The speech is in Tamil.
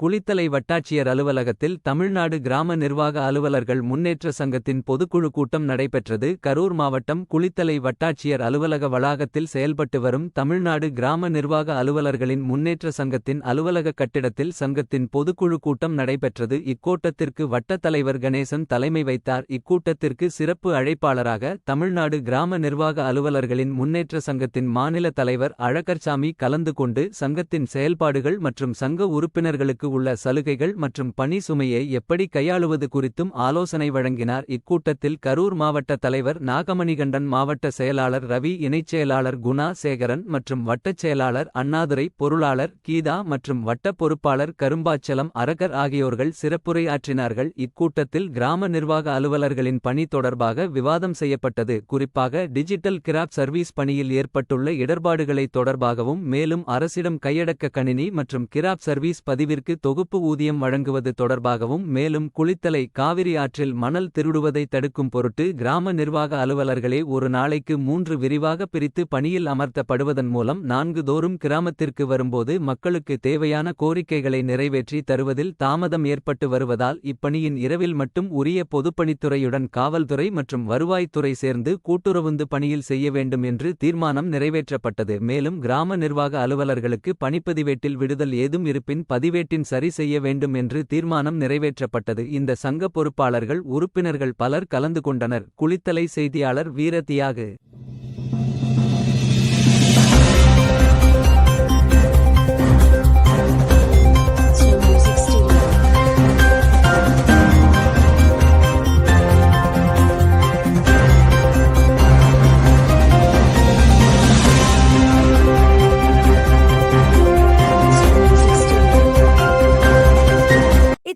குளித்தலை வட்டாட்சியர் அலுவலகத்தில் தமிழ்நாடு கிராம நிர்வாக அலுவலர்கள் முன்னேற்ற சங்கத்தின் பொதுக்குழு கூட்டம் நடைபெற்றது. கரூர் மாவட்டம் குளித்தலை வட்டாட்சியர் அலுவலக வளாகத்தில் செயல்பட்டு வரும் தமிழ்நாடு கிராம நிர்வாக அலுவலர்களின் முன்னேற்ற சங்கத்தின் அலுவலக கட்டிடத்தில் சங்கத்தின் பொதுக்குழு கூட்டம் நடைபெற்றது. இக்கூட்டத்திற்கு வட்டத் தலைவர் கணேசன் தலைமை வைத்தார். இக்கூட்டத்திற்கு சிறப்பு அழைப்பாளராக தமிழ்நாடு கிராம நிர்வாக அலுவலர்களின் முன்னேற்ற சங்கத்தின் மாநில தலைவர் அழகர்சாமி கலந்து கொண்டு சங்கத்தின் செயல்பாடுகள் மற்றும் சங்க உறுப்பினர்களுக்கு உள்ள சலுகைகள் மற்றும் பணி சுமையை எப்படி கையாளுவது குறித்தும் ஆலோசனை வழங்கினார். இக்கூட்டத்தில் கரூர் மாவட்ட தலைவர் நாகமணிகண்டன் மாவட்ட செயலாளர் ரவி இணைச் செயலாளர் குணா சேகரன் மற்றும் வட்டச் செயலாளர் அண்ணாதுரை பொருளாளர் கீதா மற்றும் வட்ட பொறுப்பாளர் கரும்பாச்சலம் அரகர் ஆகியோர்கள் சிறப்புரையாற்றினார்கள். இக்கூட்டத்தில் கிராம நிர்வாக அலுவலர்களின் பணி தொடர்பாக விவாதம் செய்யப்பட்டது. குறிப்பாக டிஜிட்டல் கிராப் சர்வீஸ் பணியில் ஏற்பட்டுள்ள இடர்பாடுகளை தொடர்பாகவும் மேலும் அரசிடம் கையடக்க கணினி மற்றும் கிராப் சர்வீஸ் பதிவிற்கு தொகுப்பு ஊதியம் வழங்குவது தொடர்பாகவும் மேலும் குளித்தலை காவிரி ஆற்றில் மணல் திருடுவதை தடுக்கும் பொருட்டு கிராம நிர்வாக அலுவலர்களே ஒரு நாளைக்கு மூன்று விரிவாக பிரித்து பணியில் அமர்த்தப்படுவதன் மூலம் நான்கு தோறும் கிராமத்திற்கு வரும்போது மக்களுக்கு தேவையான கோரிக்கைகளை நிறைவேற்றி தருவதில் தாமதம் ஏற்பட்டு வருவதால் இப்பணியின் இரவில் மட்டும் உரிய பொதுப்பணித்துறையுடன் காவல்துறை மற்றும் வருவாய்த்துறை சேர்ந்து கூட்டுறவுந்து பணியில் செய்ய வேண்டும் என்று தீர்மானம் நிறைவேற்றப்பட்டது. மேலும் கிராம நிர்வாக அலுவலர்களுக்கு பணிப்பதிவேட்டில் விடுதல் ஏதும் இருப்பின் பதிவேட்டின் சரி செய்ய வேண்டும் என்று தீர்மானம் நிறைவேற்றப்பட்டது. இந்த சங்க பொறுப்பாளர்கள் உறுப்பினர்கள் பலர் கலந்து கொண்டனர். குளித்தலை செய்தியாளர் வீர